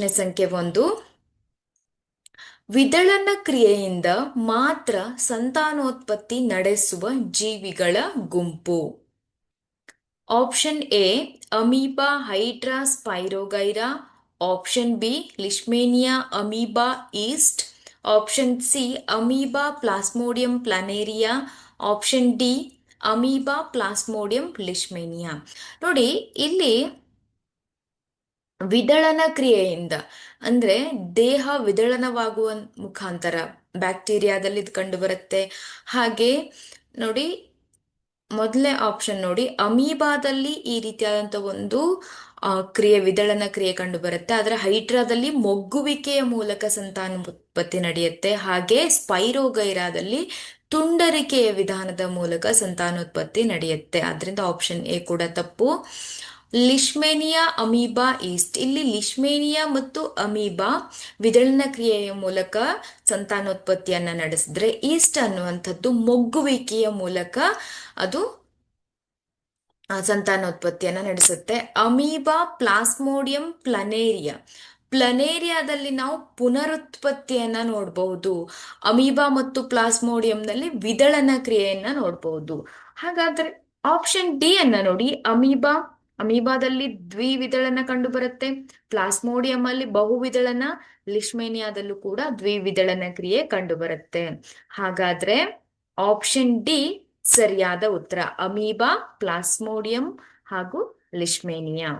ಪ್ರಶ್ನೆ ಸಂಖ್ಯೆ ಒಂದು ವಿದಳನ ಕ್ರಿಯೆಯಿಂದ ಮಾತ್ರ ಸಂತಾನೋತ್ಪತ್ತಿ ನಡೆಸುವ ಜೀವಿಗಳ ಗುಂಪು. Option A, amoeba hydra spirogyra. Option B leishmania amoeba yeast. Option C, amoeba plasmodium planaria. Option D, amoeba plasmodium leishmania ನೋಡಿ, ಇಲ್ಲಿ ವಿದಳನ ಕ್ರಿಯೆಯಿಂದ, ಅಂದ್ರೆ ದೇಹ ವಿದಳನವಾಗುವ ಮುಖಾಂತರ ಬ್ಯಾಕ್ಟೀರಿಯಾದಲ್ಲಿ ಇದು ಕಂಡು ಬರುತ್ತೆ ಹಾಗೆ ನೋಡಿ ಮೊದಲನೇ ಆಪ್ಷನ್ ನೋಡಿ, ಅಮೀಬಾದಲ್ಲಿ ಈ ರೀತಿಯಾದಂಥ ಒಂದು ಕ್ರಿಯೆ, ವಿದಳನ ಕ್ರಿಯೆ ಕಂಡು ಬರುತ್ತೆ ಆದರೆ ಹೈಡ್ರಾದಲ್ಲಿ ಮೊಗ್ಗುವಿಕೆಯ ಮೂಲಕ ಸಂತಾನೋತ್ಪತ್ತಿ ನಡೆಯುತ್ತೆ. ಹಾಗೆ ಸ್ಪೈರೋಗೈರಾದಲ್ಲಿ ತುಂಡರಿಕೆಯ ವಿಧಾನದ ಮೂಲಕ ಸಂತಾನೋತ್ಪತ್ತಿ ನಡೆಯುತ್ತೆ. ಆದ್ರಿಂದ ಆಪ್ಷನ್ ಎ ಕೂಡ ತಪ್ಪು. Leishmania amoeba yeast. ಇಲ್ಲಿ ಲಿಶ್ಮೇನಿಯಾ ಮತ್ತು ಅಮೀಬಾ ವಿದಳನ ಕ್ರಿಯೆಯ ಮೂಲಕ ಸಂತಾನೋತ್ಪತ್ತಿಯನ್ನ ನಡೆಸಿದ್ರೆ ಈಸ್ಟ್ ಅನ್ನುವಂಥದ್ದು ಮೊಗ್ಗುವಿಕೆಯ ಮೂಲಕ ಅದು ಸಂತಾನೋತ್ಪತ್ತಿಯನ್ನ ನಡೆಸುತ್ತೆ. Amoeba plasmodium planaria. ಪ್ಲನೇರಿಯಾದಲ್ಲಿ ನಾವು ಪುನರುತ್ಪತ್ತಿಯನ್ನ ನೋಡಬಹುದು ಅಮೀಬಾ ಮತ್ತು ಪ್ಲಾಸ್ಮೋಡಿಯಂನಲ್ಲಿ ವಿದಳನ ಕ್ರಿಯೆಯನ್ನ ನೋಡಬಹುದು ಹಾಗಾದ್ರೆ ಆಪ್ಷನ್ ಡಿ ಅನ್ನ ನೋಡಿ. ಅಮೀಬಾ ಅಮೀಬಾದಲ್ಲಿ ದ್ವಿವಿದಳನ ಕಂಡು ಬರುತ್ತೆ ಪ್ಲಾಸ್ಮೋಡಿಯಂ ಅಲ್ಲಿ ಬಹುವಿದಳನ ಲಿಶ್ಮೇನಿಯಾದಲ್ಲೂ ಕೂಡ ದ್ವಿವಿದಳನ ಕ್ರಿಯೆ ಕಂಡು ಬರುತ್ತೆ ಹಾಗಾದ್ರೆ ಆಪ್ಷನ್ ಡಿ ಸರಿಯಾದ ಉತ್ತರ. ಅಮೀಬಾ, ಪ್ಲಾಸ್ಮೋಡಿಯಂ ಹಾಗೂ ಲಿಶ್ಮೇನಿಯಾ